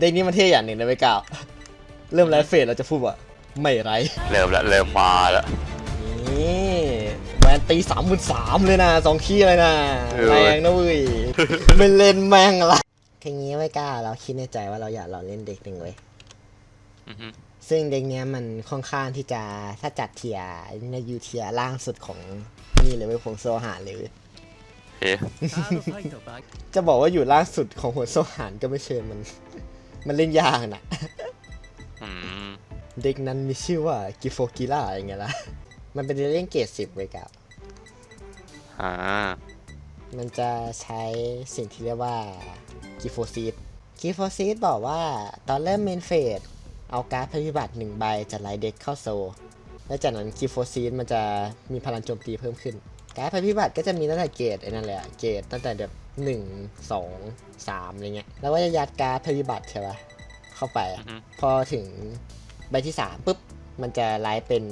เด็นี้มันเท่อย่างหนึ่งเลยไม่กล่าว เริ่มไลฟ์เฟสเราจะพูดว่าไม่ไรเริ่มละเริ่มมาละนี่แมนตีสามหมื่นสามเลยนะสองขี้เลยนะแรงนะเว้ยไม่เล่นแม่งละแค่นี้ไม่กล้าเราคิดในใจว่าเราอยากเราเล่นเด็กหนึ่งเว้ยซึ่งเด็กเนี้ยมันค่อนข้างที่จะถ้าจัดเทียร์ในยูเทียล่างสุดของนี่เลยเว้ยผงโซหานเลยจะบอกว่าอยู่ล่างสุดของหัวโซหานก็ไม่เชิญมัน มันเล่นยากนะอืมเด็กนั้นมีชื่อว่ากิโฟกิล่าอย่างเงี้ยละมันเป็นเล่นเกรดสิบเว้ยกับอ่ามันจะใช้สิ่งที่เรียกว่ากิโฟซีดกิโฟซีดบอกว่าตอนเริ่มเมนเฟสเอาการ์ดภัยพิบัติหนึ่งใบจากไลน์เด็กเข้าโซลแล้วจากนั้นกิโฟซีดมันจะมีพลังโจมตีเพิ่มขึ้น การ์ดภัยพิบัติก็จะมีตั้งแต่เกรดไอ้นั่นแหละ เกรดตั้งแต่แบบ หนึ่งสองสามอะไรเงี้ยแล้วก็จะยัดการ์ดภัยพิบัติใช่ปะเข้าไปอะอือฮึพอถึงใบที่สามปุ๊บ มันจะไลฟ์เป็น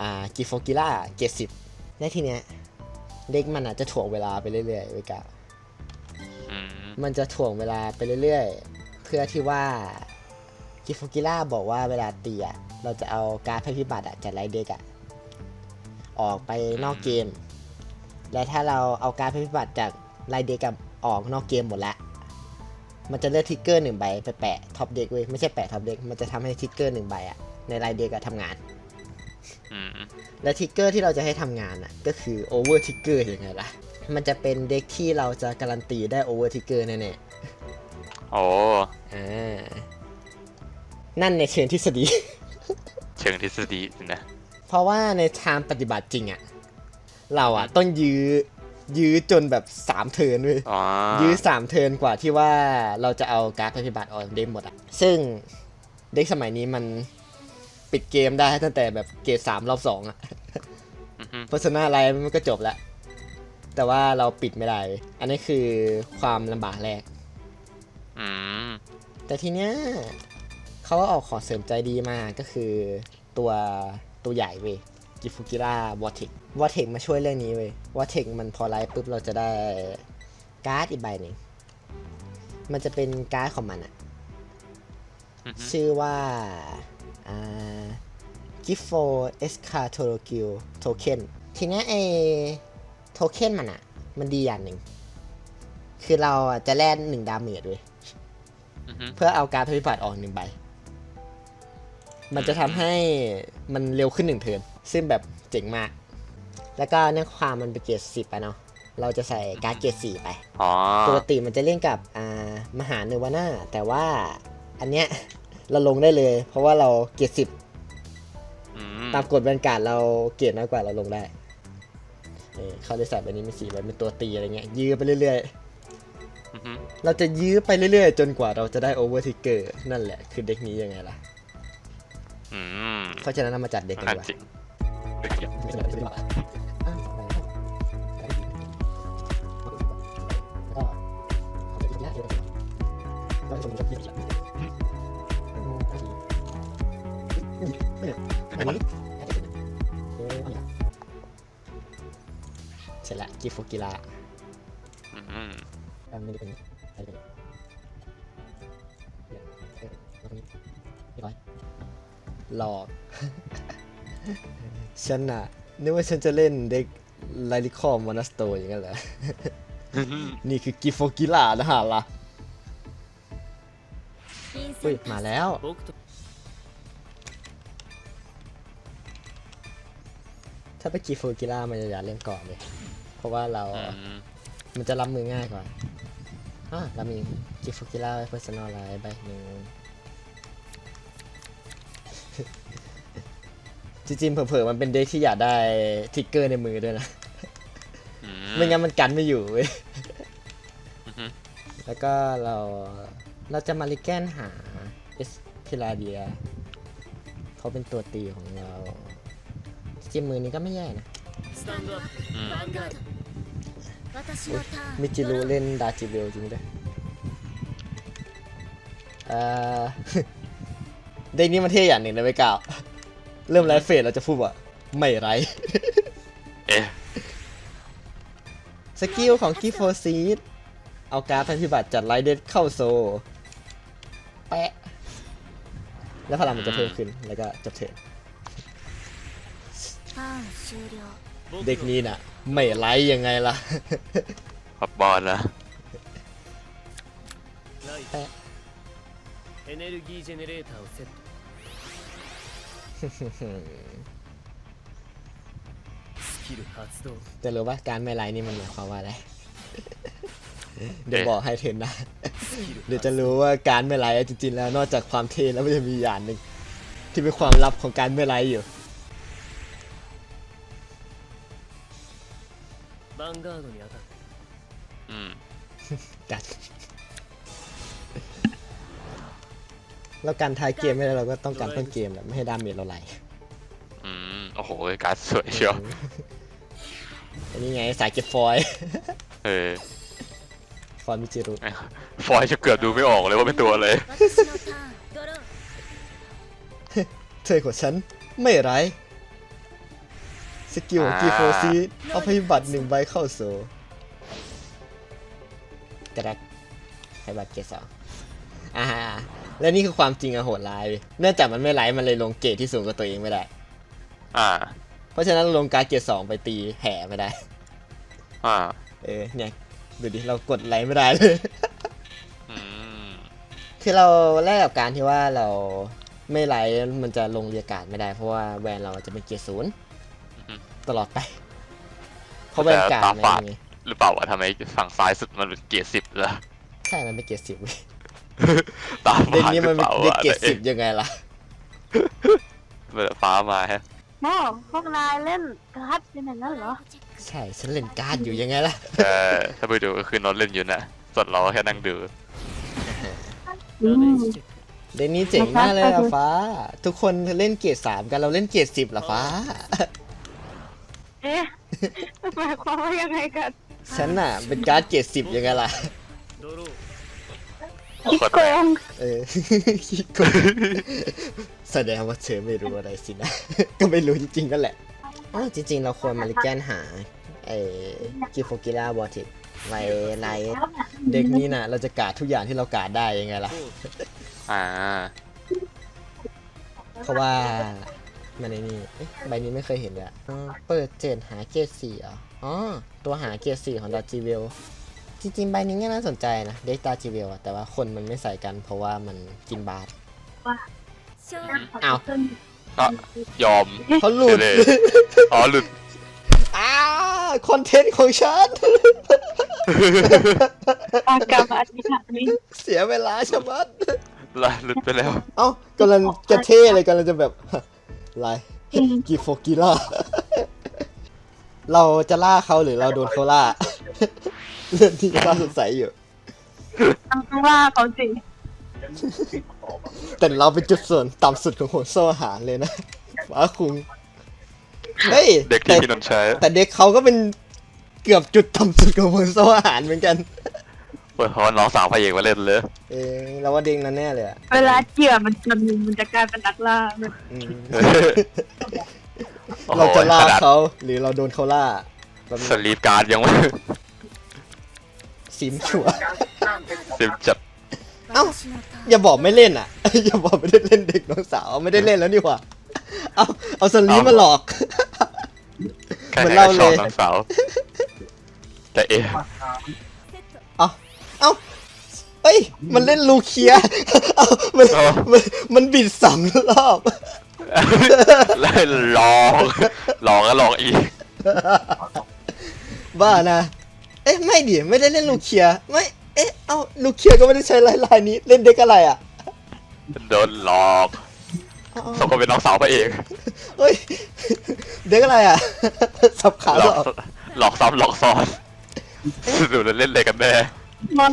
อ่ากิโฟกิล่าเกรดสิบและทีเนี้ยเด็กมันอาจจะถ่วงเวลาไปเรื่อยๆเว้ยกะอืมมันจะถ่วงเวลาไปเรื่อยๆ เพื่อที่ว่ากิโฟกิล่าบอกว่าเวลาตีอะเราจะเอาการดภัยพิบัติอะจากไลฟ์เด็กอะออกไปนอกเกม และถ้าเราเอาการดภัยพิบัติจาก ไลฟ์เด็กอะออกนอกเกมหมดละมันจะเลือกทิกเกอร์หนึ่งใบไปแปะท็อปเด็กเว้ยไม่ใช่แปะท็อปเด็กมันจะทำให้ทิกเกอร์หนึ่งใบอะในไลฟ์เด็กอะทำงานอืมและทิกเกอร์ที่เราจะให้ทำงานอะก็คือโอเวอร์ทิกเกอร์ยังไงล่ะ มันจะเป็นเด็กที่เราจะการันตีได้โอเวอร์ทิกเกอร์แน่โอ้ๆอ่านั่นในเชิงทฤษฎี เชิงทฤษฎีสินะ เพราะว่าในทางปฏิบัติจริงอะเราอะต้องยื้อ ยื้อจนแบบสามเทิร์นเว้ยอ๋อยื้อสามเทิร์นกว่าที่ว่าเราจะเอาการ์ดปฏิบัติออกเด็กหมดอะซึ่งเด็กสมัยนี้มันปิดเกมได้ตั้งแต่แบบเกมสามรอบสองอะอือฮึโฆษณาอะไรมันก็จบแล้วแต่ว่าเราปิดไม่ได้เว้ยอันนี้คือความลำบากแรก อืมแต่ทีเนี้ยเขาก็ออกขอเสริมใจดีมากก็คือตัวตัวใหญ่เว้ยกิฟุกิระวอเทค วอเทคมาช่วยเรื่องนี้เว้ยวอเทคมันพอไลฟ์ปุ๊บเราจะได้การ์ดอีกใบหนึ่งมันจะเป็นการ์ดของมันอะอือฮึชื่อว่าอ่า Gift for Escatological Token ทีเนี้ยไอโทเค็นมันอะมันดีอย่างหนึ่ง คือเราอะจะแลกหนึ่งดาเมจเว้ยอือฮึเพื่อเอาการดภัยพิบัติออกหนึ่งใบ มันจะทำให้มันเร็วขึ้นหนึ่งเทิร์นซึ่งแบบเจ๋งมาก แล้วก็เนื่องความมันเป็นเกรดสิบอะเนาะเราจะใส่การดเกรดสี่ไปอ๋อปกติมันจะเล่นกับอ่ามหาเนวาน่าแต่ว่าอันเนี้ยเราลงได้เลย เพราะว่าเราเกรดสิบอืมตามกฎบรรยากาศเราเกรดน้อยกว่าเราลงได้เออเขาเลยใส่ใบนี้มีสีใบเป็นตัวตีอะไรเงี้ยยื้อไปเรื่อยอือฮึๆเราจะยื้อไปเรื่อยๆ จนกว่าเราจะได้โอเวอร์ทิกเกอร์นั่นแหละคือเด็กนี้ยังไงล่ะ อืมเพราะฉะนั้นเรามาจัดเด็กกันอะดีกว่าจริง เสร็จละกิฟุกิระอืมอันนี้เป็นอะไรกันเดี๋ยวเออแล้วตรงนี้เรียบร้อยหลอก ฉันน่ะนึกว่าฉันจะเล่นเด็กไลลิคอมมอนัสโตอย่างนั้นเหรอ นี่คือกิโฟกิระนะฮะล่ะเฮ้ย มาแล้ว僕とถ้าไปกิโฟกิระมันจะอยากเล่นก่อนเลย เพราะว่าเราอืมมันจะรับมือง่ายกว่าอะเรามีกิฟูกิล่าไว้ personal ไลน์ใบหนึ่ง จริงๆเผลอๆมันเป็นเด็กที่อยากได้ทิกเกอร์ในมือด้วยนะ อื ไม่งั้นมันกันไม่อยู่เว้ย อือฮึ แล้วก็เราเราจะมาริแกนหาเอสพิลาเดียเขาเป็นตัวตีของเราจริงๆมือนี้ก็ไม่แย่นะ スタンドアップ อืม ヴァンガード私のターン มิจิรุเล่นดาจิเบลจริงด้วยเอ่อ เด็กนี้มันเท่อย่างหนึ่งนะไม่กล่าว เริ่มไลฟ์เฟสเราจะพูดว่าไม่ไร เอ๊ะ สกิลของกิฟโฟซีดเอาการ์ดภัยพิบัติจัดไลท์เดดเข้าโซ แปะ แล้วพลังมันจะเพิ่มขึ้น แล้วก็จบเทิร์น ターン終了 เด็กนี้น่ะ ไม่ไลฟ์ยังไงล่ะ พับบอลนะ ライえエネルギージェネレーターをセットスキル発動 จะรู้ว่าการไม่ไลน์นี่มันหมายความว่าอะไร เดี๋ยวบอกให้เทนนะ เดี๋ยวจะรู้ว่าการไม่ไลน์จริงๆแล้วนอกจากความเทนแล้วมันจะมีอย่างหนึ่งที่เป็นความลับของการไม่ไลน์อยู่อืม กัด แล้วการท้ายเกมไม่ได้เราก็ต้องการต้นเกมแหละไม่ให้ดาเมจเราไหล อืมโอ้โหการดสวยเชียว อันนี้ไงสายเก็บฟอยล์ เออ ฟอยล์มิจิรุ ฟอยจะเกือบดูไม่ออกเลยว่าเป็นตัวอะไร 私のターンドロー เธอของฉันไม่ไรายสกิลของกีโฟซีเอาพยบัตรหนึ่งใบเข้าโซกระดักให้บัตรเกรดสอง อ่าและนี่คือความจริงอะโหดร้ายเว้ยเนื่องจากมันไม่ไลฟ์มันเลยลงเกรดที่สูงกว่าตัวเองไม่ได้ อ่า เพราะฉะนั้นเราลงการดเกรดสองไปตีแห่ไม่ได้ อ่า เออเนี่ยดูดิเรากดไลค์ไม่ได้เลยอืม คือเราแลกกับการที่ว่าเราไม่ไลค์มันจะลงเรียกการดไม่ได้ เพราะว่าแวนเราจะเป็นเกียร์ศูนย์ตลอดไป เพราะแวนการดอะไรอย่างงี้หรือเปล่าวะทำไมฝั่งซ้ายสุดมันเป็นเกียร์สิบล่ะใช่มันเป็นเกียร์สิบเว้ย ตามเด็กนี้มันเด็กเกรดสิบยังไงล่ะมันฟ้ามาฮะโม่พวกนายเล่นการ์ดยังไงนั้นเหรอใช่ฉันเล่นการ์ดอยู่ยังไงล่ะเออถ้าไปดูก็คือนอนเล่นอยู่นะส่วนเราแค่นั่งดูอืมเดนนี้เจ๋งมากเลยอะฟ้า ทุกคนเล่นเกียรดสามกันเราเล่นเกียรดสิบเหรอฟ้า เอ๊ะหมายความว่ายังไงกัน ฉันน่ะเป็นการ์ดเกียรดสิบยังไงล่ะ คิดโกงเออขี้โกงแสดงว่าเธอไม่รู้อะไรสินะ ก็ไม่รู้จริงๆนั่นแหละอ๋อจริง ๆ เราควรมาลิแกนหาไอ้กิโฟกิล่าบอติกไว้ไลท์เด็กนี้น่ะเราจะการดทุกอย่างที่เราการดได้ยังไงล่ะコーอ่า เพราะว่ามันในนี่เอ๊ะใบนี้ไม่เคยเห็นเลยอะอ๋อเปิดเจนหาเกรดสี่เหรออ๋อ ตัวหาเกรดสี่ของดาจิเวล จริงๆใบนี้ก็น่าสนใจนะเด็กดาจิเวลอะแต่ว่าคนมันไม่ใส่กันเพราะว่ามันกินบาส勝利อ้าว ก็ยอมเขาหลุดเลยอ๋อหลุดอ้าวคอนเทนต์ของฉันอากาศอาทิตย์นี้เสียเวลาชะมัดละหลุดไปแล้ว เอ้ากำลังจะเท่เลยกำลังจะแบบไลกีโฟกิล่า เราจะล่าเขาหรือเราโดนเขาล่า เรื่องที่น่าสงสัยอยู่ ทำว่าเขาสิแต่เราเป็นจุดส่วนต่ำสุดของหัวโซ่อาหารเลยนะว้าคุงเฮ้ยเด็กที่แต่พี่นนท์ใช้ แต่เด็กเขาก็เป็นเกือบจุดต่ำสุดของหัวโซ่อาหารเหมือนกัน เปิดเพราะว่าน้องสาวพระเอกมาเล่นเลย เออเราว่าเด็กนั้นแน่เลยอะเวลาเกี่ยวมันจนมันจะกลายเป็นนักล่าแบบอืมโอ้โหเราจะล่าขนาดเขาหรือเราโดนเขาล่าแบบสลีปการ์ดยังไม่ ซิมชัวร์เต็มจัดเอ้าอย่าบอกไม่เล่นอะ อย่าบอกไม่ได้เล่นเด็กน้องสาวไม่ได้เล่นแล้วนี่หว่าเอาเอาสลีมาหลอกเหมือนเราเลย น้องสาว แต่เอเอาเอาเอ้ย มันเล่นลูเคียเอ้ามันมันมันบิดสองรอบ แล้วลองลองก็ลองอีกบ้านะ อ๊ะไม่ดิไม่ได้เล่นลูเคียไม่เอ๊ะเอาลูเคียก็ไม่ได้ใช้ลายลายนี้เล่นเด็กอะไรอะโดนหลอกเอาสมกับเป็นน้องสาวพระเอกเฮ้ยเด็กอะไรอะสับขาหหลลออกกหลอกซ้ำหลอกซ้อนดูแล้วเล่นอะไรกันแน่มัน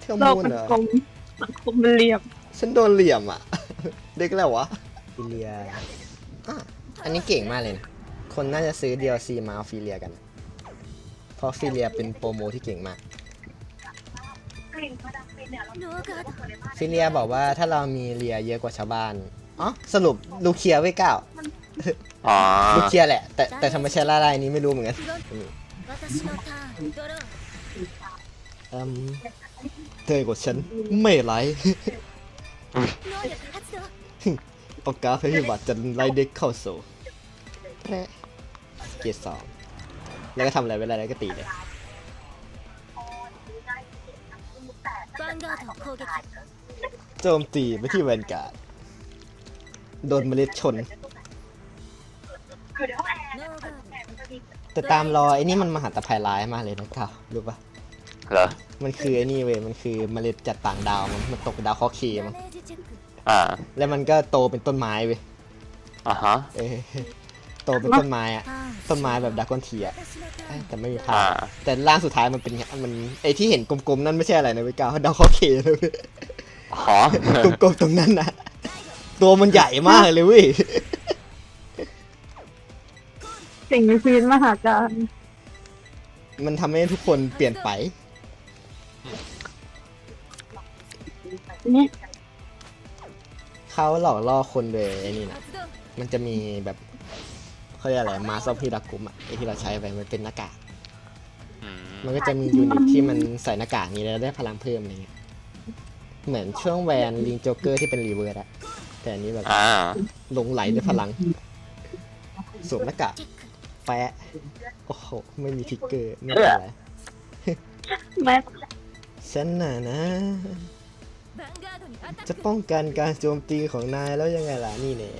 เที่ยวโลกมูนมันเหรอกลมสังคมมันเหลี่ยมฉันโดนเหลี่ยมอะเด็กแล้ววะฟิเลีย อะอันนี้เก่งมากเลยนะคนน่าจะซื้อ DLC มาเอาฟิเลียกัน เพราะฟิเลียเป็นโปรโมที่เก่งมาก ฟิเลียบอกว่าถ้าเรามีเลียเยอะกว่าชาวบ้าน อ๋อ สรุปลูเคียไว้เก้าอ๋อลูเคียแหละ แต่แต่ทำไมใช้ล่าลายนี้ไม่รู้เหมือนกันอืมเธอกาฉันไม่ไรโอกาสให้บัตรจะไล่เด็กเข้าโซ่เกตสอง แล้วก็ทำอะไรไม่ได้แล้วก็ตีเลยโจมตีไปที่แวนการ์ดโดนเมล็ดชน แต่ตามรอไอ้นี่มันมหาตะภัยร้ายมากเลยนะครับรู้ปะเหรอ มันคือไอ้นี่เว้ยมันคือเมล็ดจัดต่างดาวมันมันตกดาวเคอคีมันอ่า แล้วมันก็โตเป็นต้นไม้เว้ยอ่าฮะ ตเป็นต้นไม้อะต้นไม้แบบดากอนเทียแต่ไม่มีพาอ่า แต่ร่างสุดท้ายมันเป็นไงมันไอที่เห็นกลมๆนั่นไม่ใช่อะไรนะเวยกาวดาวเขาเคเยเลยหอ กลมๆตรงนั้นนะตัวมันใหญ่มากเลยวิสิ่งมีชีวิตมหาการมันทำให้ทุกคนเปลี่ยนไป นี่เขาหลอกล่อคนโดยไอ้นี่นะมันจะมีแบบ เขาเรียกอะไรมาซ่อมที่รักกุมอะไอที่เราใช้ไปมันเป็นหน้ากากมันก็จะมียูนิตที่มันใส่หน้ากากนี้แล้วได้พลังเพิ่มอะไรเงี้ยเหมือนช่วงแวนลิงโจ๊กเกอร์ที่เป็นรีเวิร์ดอะแต่อันนี้แบบหลงไหลด้วยพลังสวมหน้ากากแปะโอ้โหไม่มีทิกเกอร์ไม่เป็นไรแม่ฉันน่ะนะ จะป้องกันการโจมตีของนายแล้วยังไงล่ะนี่เนี่ย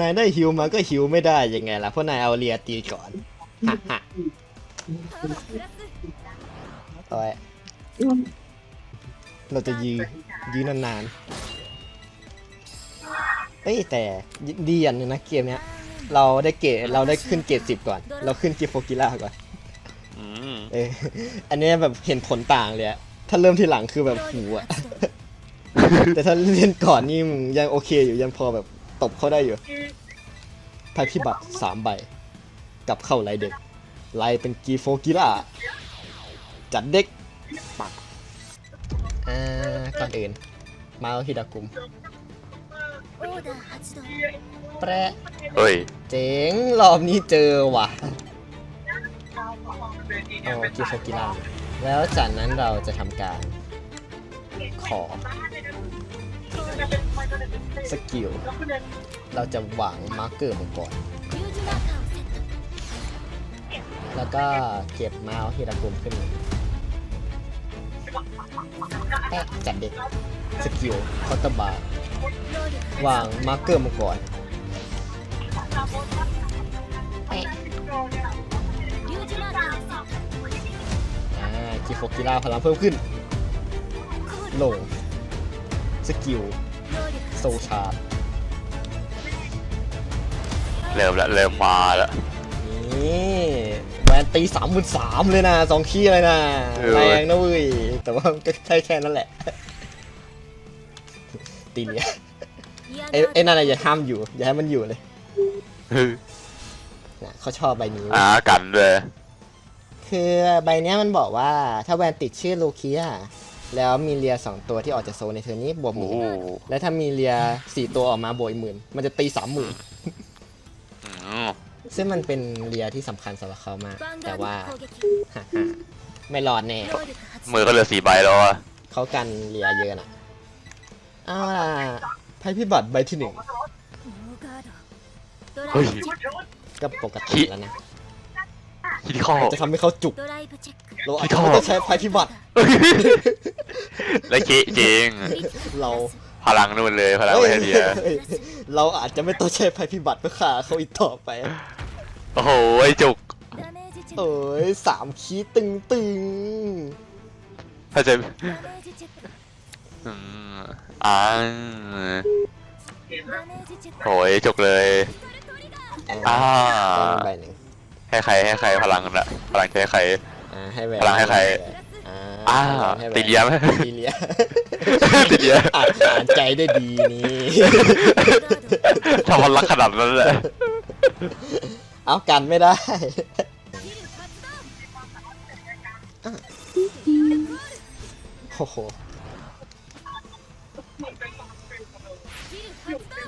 นายได้ฮิวมาก็ฮิวไม่ได้ยังไงล่ะเพราะนายเอาเรียตีก่อนฮ่าฮ่าเราจะยืนยืนนานๆเอ้ยแต่ดีอย่างนึงนะเกมเนี้ย เราได้เกตเราได้ขึ้นเกตสิบก่อน เราขึ้นเกรโฟกิล่าก่อนอออันนี้แบบเห็นผลต่างเลยอะถ้าเริ่มทีหลังคือแบบหูอะ แต่ถ้าเล่นก่อนนี่มึงยังโอเคอยู่ยังพอแบบตบเขาได้อยู่ไพ่พิบัตรสามใบ กับเข้าไลเด็กไลเป็นกีโฟกิล่าจัดเด็กปักอ่าก่อนอื่น มาฮิดากุม แปรเจ๋งรอบนี้เจอว่ะโอ้กีโฟกิล่าแล้วจากนั้นเราจะทำการขอ สกิล เราจะวางมาร์กเกอร์มันก่อน แล้วก็เก็บมาเอาเฮดากลมขึ้นแอะจัดเด็ก สกิลคอร์ตบาร์วางมาร์กเกอร์มังกรจีโฟกิลาพลังเพิ่มขึ้น ลง สกิล โซชาร์เริ่มละเริ่มมาละนี่แมนตีสามหมื่นสามเลยนะสองขี้เลยนะแรงนะเว้ยแต่ว่าก็ใช่แค่นั้นแหละ ตีเนี่ยไอ้ไอ้นั่นอะอย่าห้ามอยู่ อย่าให้มันอยู่เลยเขาชอบใบนี้อ่ากันเลยคือใบเนี้ยมันบอกว่าถ้าแวนติดชื่อลูเคีย แล้วมีเรียสองตัวที่ออกจากโซนในเทอร์นี้บวกหมื่นแล้วถ้ามีเรียสี่ตัวออกมาบวกอีกหมื่นมันจะตีสามหมื่นซึ่งมันเป็นเรียที่สำคัญสำหรับเขามาก แต่ว่าไม่รอดแน่มือก็เหลือสี่ใบแล้วอะเขากันเรียเยอะน่ะอ้าวไะภัยพิบัติใบที่หนึ่งก็ปกติแล้วนะ คิดเข้า จะทำให้เขาจุก ドライブチェック เราอาจจะไม่ต้องใช้ภัยพิบัติ แล้วเจ๊จริง เรา พลังนู่นเลยพลัง เอ้ เวย ทีย เฮ้ยเราอาจจะไม่ต้องใช้ภัยพิบัติเพื่อฆ่าเขาอีกต่อไป โอ้โหไอ้จุก ダメージチェッ เอ้ ク ยสามคีย์ตึงตึง ถ้าจะ ダメージチェック อืมอ่า ダメージチェック โอ้ยจุกเลย ๆ อ่า เป็นใบหนึ่ง ให้ใครให้ใครพลังละพลังจะให้ใคร อ่าให้แหวนพลังให้ใครอ่าอ่าให้แหวนตีเลี้ยมตีเลียตีเลี้ยมอ่านอ่านใจได้ดีนี่ ทำพลังขนาดนั้นเลยเอากันไม่ได้โอ้โห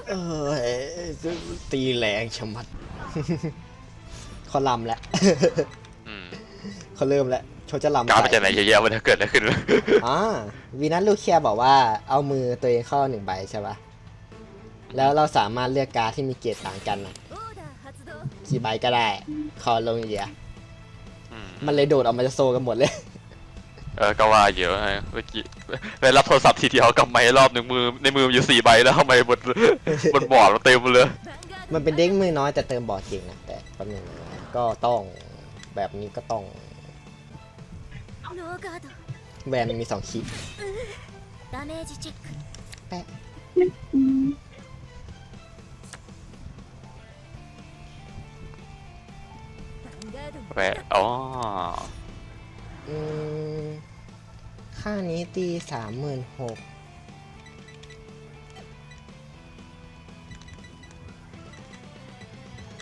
เออตีแรงชะมัด เขาลำแล้วเขาเริ่มแล้วเขาจะลำกาไปจากไหนเยอะแยะมันเกิดแล้วขึ้นวะอ๋อวีนัสลูเคียบอกว่าเอามือตัวเองเข้าหนึ่งใบใช่ปะแล้วเราสามารถเลือกการที่มีเกรดต่างกันนะกี่ใบก็ได้คอลงเดียอืมันเลยโดดออกมาจะโซกันหมดเลย เออก็ว่าเยอะไงเมื่อกี้ได้รับโทรศัพท์ทีเดียวกับไม้รอบหนึ่งมือในมือมีอยู่สี่ใบแล้วทำไมบนบนบอร์ดเต็มเลยมันเป็นเด้งมือน้อยแต่เติมบอร์ดจริงนะแต่แป๊บนึงน ก็ต้องแบบนี้ก็ต้องแวนมีสองคิดแปะแหวนอ๋อค่านี้ตีสามหมื่นหก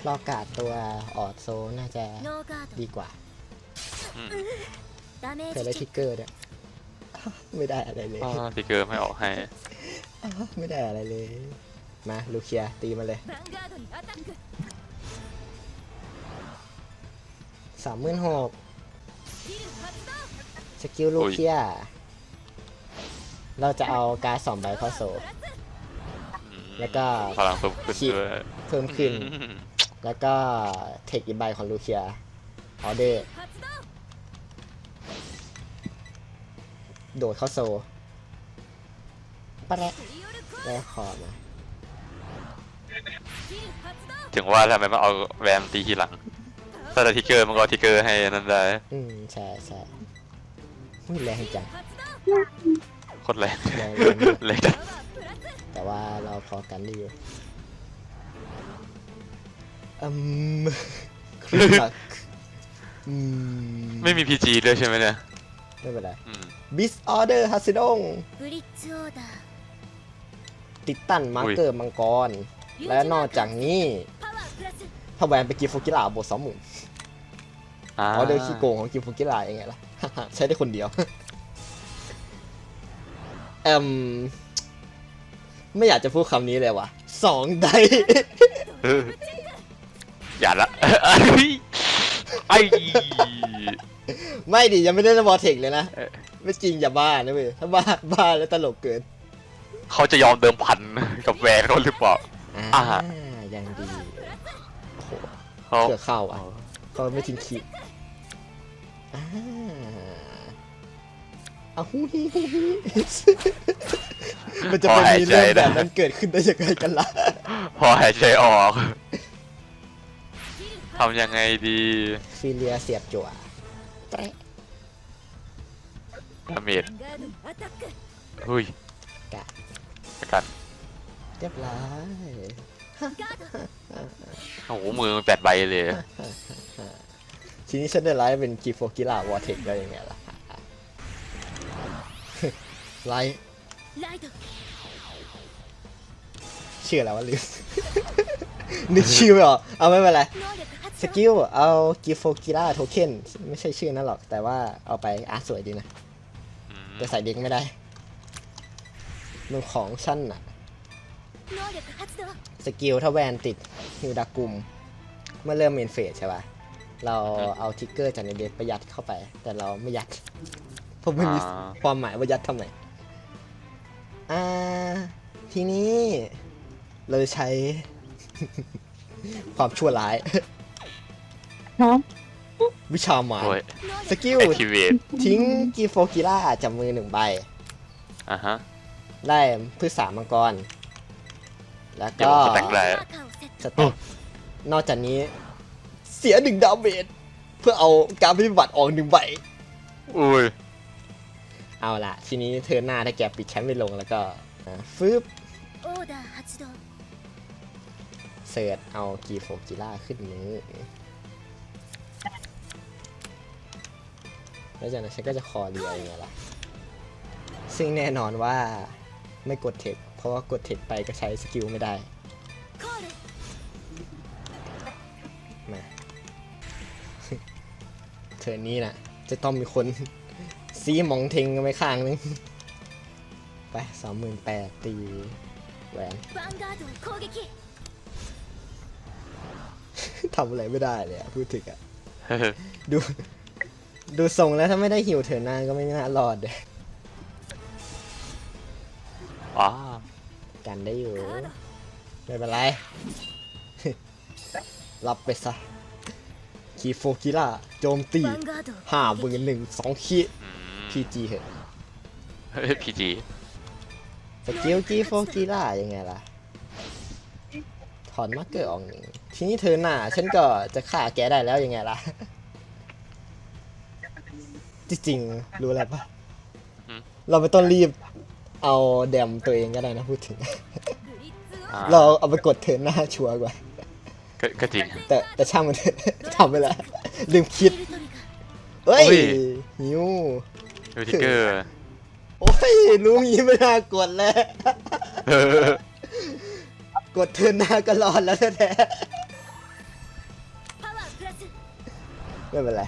ลอกกาดตัวออดโซน่าจะดีกว่าเคยได้ทิกเกอร์ด้วยไม่ได้อะไรเลยทิกเกอร์ไม่ออกให้ ไม่ได้อะไรเลย มาลูเคียตีมาเลยสามหมื่นหกสกิลลูเคียเราจะเอาการสองใบเข้าโซแล้วก็พลังเพิ่มขึ้นเพิ่มขึ้น แล้วก็เทคอีกใบของลูเคียออเดอร์โดดเข้าโซปะแระได้คอมาถึงว่าทำไมมันเอาแวมตีทีหลังถ้าจะทิกเกอร์มันก็ทิกเกอร์ให้นั่นได้ อืมใช่ใช่ไม่แรงจังโคตรแรงแรงแต่ว่าเราพอกันดีอยู่ อืมคริสตักอืม ไม่มีพีจีด้วยใช่ไหมเนี่ย ไม่เป็นไร อืม บิสออเดอร์ฮัสซิดง ブリッツオーダー ติดตั้นมาร์เกอร์มังกร และนอกจากนี้ パワープラス ถ้าแวนไปกิฟโฟกิลาบวกสองหมื่น อ่า ออเดอร์ขี้โกงของกิฟโฟกิลายังไงล่ะ ใช้ได้คนเดียว เอ็มไม่อยากจะพูดคำนี้เลยว่ะสองได เออ อย่าละไอ้ไม่ดิยังไม่ได้สมอเทคเลยนะ ไม่จริงอย่าบ้านะเว้ยถ้าบ้าบ้าแล้วตลกเกินเขาจะยอมเดิมพันกับแวนเขาหรือเปล่า อ่า ยังดีเขาเสือเข้าอะเขาไม่ทิ้งคิดอ่หูมันจะเป็นมีเรื่องแบบนั้นเกิดขึ้นได้ยังไงกันล่ะ พอหายใจออก ทำยังไงดีฟิเลียเสียบจั่วแตะดาเมจหุ้ยกะกัดเรียบร้อยโอ้โหมือมันแปดใบเลยทีนี้ฉันจะไลฟ์เป็นกีโฟกิลาวอเทกได้ยังไงล่ะไลฟ์ชื่ออะไรวะลิมนึกชื่อไม่ออกเอาไม่เป็นไร สกิลเอากิโฟกิล่าโทเค็นไม่ใช่ชื่อนั่นหรอก แต่ว่าเอาไปอาร์ตสวยดีนะ อืแต่ใส่เด็กไม่ได้มันของสั้นอะสกิลถ้าแวนติดฮิวดากุม เมื่อเริ่มเมนเฟสใช่ปะเราเอาทิกเกอร์จากในเดทประหยัดเข้าไป แต่เราไม่ยัดเพราะไม่มีความหมายว่ายัดทำไมอ่าทีนี้ เราจะใช้ ความชั่วร้าย ครับวิชาหมาโสกิลทิ้งกีโฟกิล่าจับมือหนึ่งใบ อะฮะได้พืชสามมังกร แล้วยังก็สแต็กได้สแต็กนอกจากนี้ เสียหนึ่งดาเมจเพื่อเอาการพิบัติออกหนึ่งใบ อุ้ยเอาละทีนี้เธอหน้าถ้าแกปิดแคมป์ไม่ลงแล้วก็ฟืบเสิร์ตเอากีโฟกิล่าขึ้นมือ แล้วจากนั้นฉันก็จะคอเรียอย่างเงี้ยละซึ่งแน่นอนว่าไม่กดเทคเพราะว่ากดเทคไปก็ใช้สกิลไม่ได้เธอนี้นะจะต้องมีคนซีมองเทงกันไปข้างนึง ไปสามหมื่นแปดตีแหวนทำอะไรไม่ได้เลยพูดถึงอะดู ดูทรงแล้วถ้าไม่ได้หิวเถอนนานก็ไม่น่ารอดเลยอ๋อกันได้อยู่ ไม่เป็นไร รับไปซะ คีโฟกิล่า โจมตีห้าหมื่นหนึ่งสองคีพีจีเหรอเฮ้ยพีจีสกิลคีโฟกิล่ายังไงล่ะ ถอนมาเกอร์ออกหนึ่งทีนี้เธอหน่าฉันก็จะฆ่าแกได้แล้วยังไงล่ะ จริงๆรู้แล้วปะเราไม่ต้องรีบเอาเดมตัวเองก็ได้นะพูดถึงเราเอาไปกดเทินหน้าชัวร์กว่าก็จริง แต่แต่ช่างมันทำไปแล้วลืมคิดเฮ้ยโอ้หิวดูทิกเกอร์โอ้ยลุงยิ้มไม่น่ากดแล้วกดเทินหน้าก็รอนแล้วแท้ๆไม่เป็นไร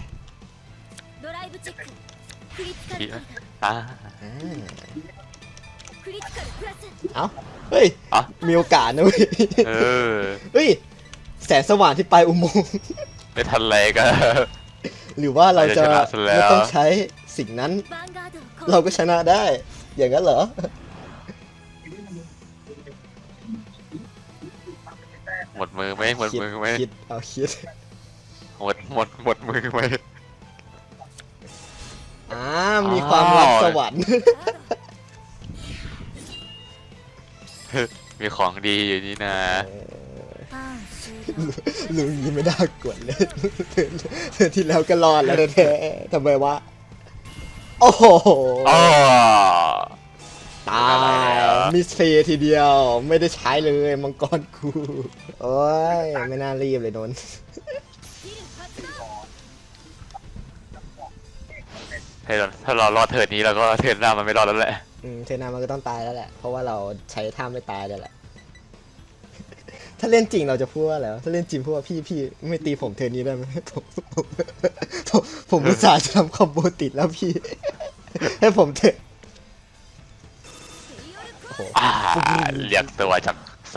เอาเาเฮ้ยอะ มีโอกาสนะเว้ยเออเฮ้ยแสงสว่างที่ปลายอุโมงค์ ไม่ทันไรก็ หรือว่าเราจะเราไม่ต้องใช้สิ่งนั้น เราก็ชนะได้ อย่างนั้นเหรอ หมดมือไหมหมดดมือไหมคิดเอาคิด หมดหมดหมดมือไหม อ่ามีความรักสวรรค์ มีของดีอยู่นี่นะ ลุงนี้ไม่น่ากวนเลยที่แล้วก็รอดแล้วแท้ทำไมวะ โอ้โหตายมิสเฟย์ทีเดียว ไม่ได้ใช้เลยมังกรคูโอ้ย ไม่น่ารีบเลยนน ถ้าเรารอดเทิร์นนี้เราก็เทิร์นหน้ามันไม่รอดแล้วแหละ อืมเทิร์นามันก็ต้องตายแล้วแหละ เพราะว่าเราใช้ท่าไม่ตายเดี๋ยแหละ ถ้าเล่นจริงเราจะพูดว่าอะไรถ้าเล่นจริงพูดว่าพี่พี่ไม่ตีผมเทิร์นี้ได้ไหมผมผมผมผมอุตส่าจะทำคอมโบติดแล้วพี่ ให้ผมเถอะโอเรียกตัวจากโซ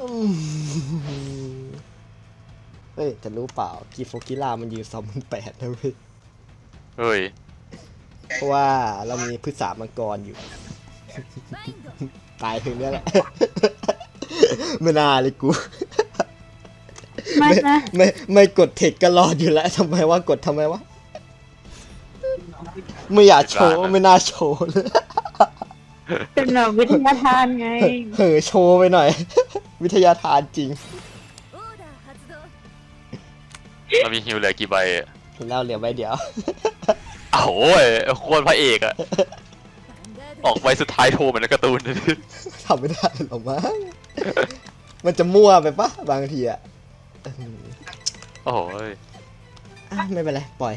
อืเฮ้ยจะรู้เปล่ากีโฟกิลามันยืนสองหมนแปดนะเว้ย เฮ้ย เพราะว่าเรามีพืชสามังกรอยู่ ตายถึงเนี้ยแหละ ไม่น่าเลยกู ไม่ไม่ไม่กดเทคก็รอดอยู่แล้วทำไมว่ากดทำไมวะ ไม่อยากโชว์ ไม่น่าโชว์เลยเป็นแบวิทยาทานไง เออโชว์ไปหน่อย วิทยาทานจริง เรามีฮิวเหลือกี่ใบอะ เล้าเหลือไว้เดียว อ้าโอ้ยโคตรพระเอกอะออกไปสุดท้ายโทรเหมือนในการ์ตูน ทำไม่ได้หรอกมั้ง มันจะมั่วไปปะบางทีอะออโอ้ยไม่เป็นไรปล่อย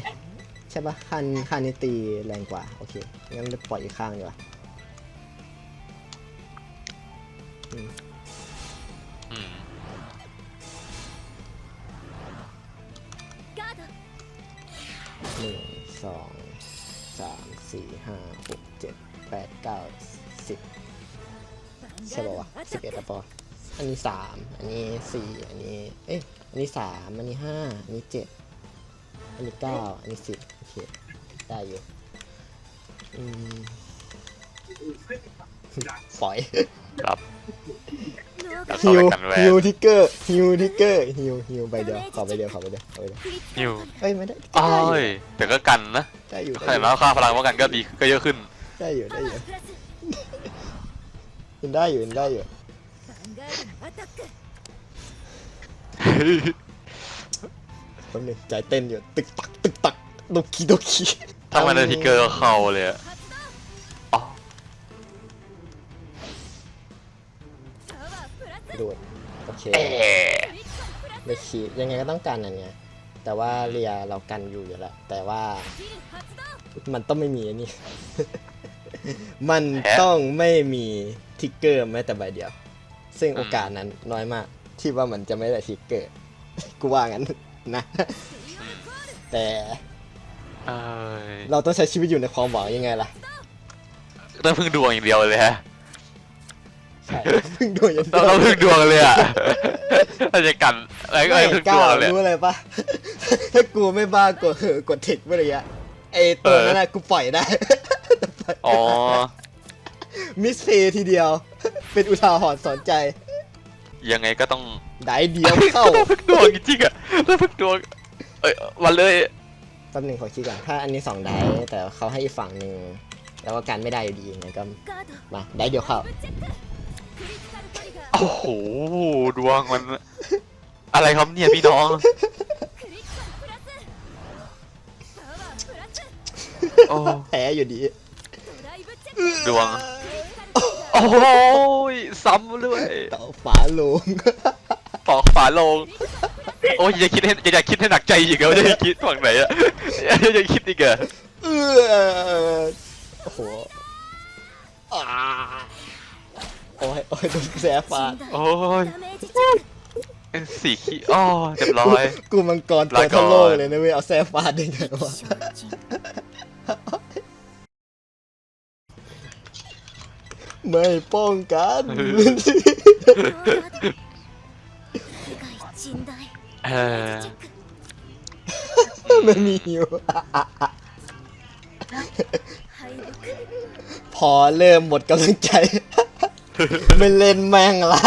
ใช่ปะคันคันนี้ตีแรงกว่า โอเค งั้นปล่อยอีกข้างดีกว่าอืม ห้าหกเจ็ดแปดเก้าสิบใช่ป่าวะสิบเอ็ดปออันนี้สามอันนี้สี่อันนี้เอ๊ะอันนี้สามอันนี้ห้าอันนี้เจ็ดอันนี้เก้าอันนี้สิบโอเคได้อยู่อืมปล่อยครับ ฮิวฮิวทิกเกอร์ฮิวทิกเกอร์ฮิวฮิวไปเดียวขอไปเดียวขอไปเดียวขอไปเดียวฮิวเอ้ยไม่ได้โอยแต่ก็กันนะได้อยู่แต่แล้วค่าพลังป้องกันก็ดีก็เยอะขึ้นได้อยู่ได้อยู่ยินได้อยู่ยินได้อยู่คนหนึ่งใจเต้นอยู่ตึกตักตึกตักโดกีโดคีทำามันได้ทิกเกอร์เข้าเลยอะ ดูดโอเคไม่ขีดยังไงก็ต้องการอันเนี้ยแต่ว่าเรียเรากันอยู่อยู่แล้วแต่ว่า มันต้องไม่มีอันนี้ มันต้องไม่มีทิกเกอร์แม้แต่ใบเดียว ซึ่งโอกาสนั้นน้อยมากที่ว่ามันจะไม่ได้ทิกเกอร์กูว่างั้นนะ แต่เราต้องใช้ชีวิตอยู่ในความหวังยังไงล่ะต้องพึ่งดวงอย่างเดียวเลยฮะ ใช่เพิ่งดูอย่างต้องต้องพึ่งดวงเลยอะถ้าจะกันอะไรก็ไม่พึ่งดก้าวงเลยรู้อะไรปะถถ้ากูไม่บ้ากดเหอะกดเทคเมื่อไรอะไอตัวนั้นนะกูปล่อยได้ อ๋อมิสเพย์ทีเดียว เป็นอุทาหรณ์สอนใจ ยังไงก็ต้องได้เดียวเข้าต้องพึ่งดวงจริงๆอะต้องพึ่งดวง เอ้ยวันเลยแป๊บหนึงขอคิดก่อนถ้าอันนี้สองได้แต่เขาให้อีกฝั่งหนึ่งแล้วก็การไม่ได้อยู่ดียังไงก็ガードมาได้เดียวเข้า โอ้โห ดวงมัน อะไรครับเนี่ยพี่น้อง โอ้ แพ้อยู่ดีดวง โอ้ยซ้ำด้วยต่อฝาลง ปอกฝาลง โอ้ยอย่าคิดให้อย่าคิดให้หนักใจอีกแล้วอย่าคิดฝั่งไหนอะอย่าอย่คิดอีกเหรอเออโอ้โห โอ้ยโอ้ยโดนแสฟาดโอ้ยเป็นสีขี้อ้อเรียบร้อย กูมังกรตัวเท่าโลกเลยนะเว้ยเอาแสฟาดได้ไงวะไม่ป้องกันเออไม่มีอยู่พอเริ่มหมดกำลังใจ ไม่เล่นแม่งละ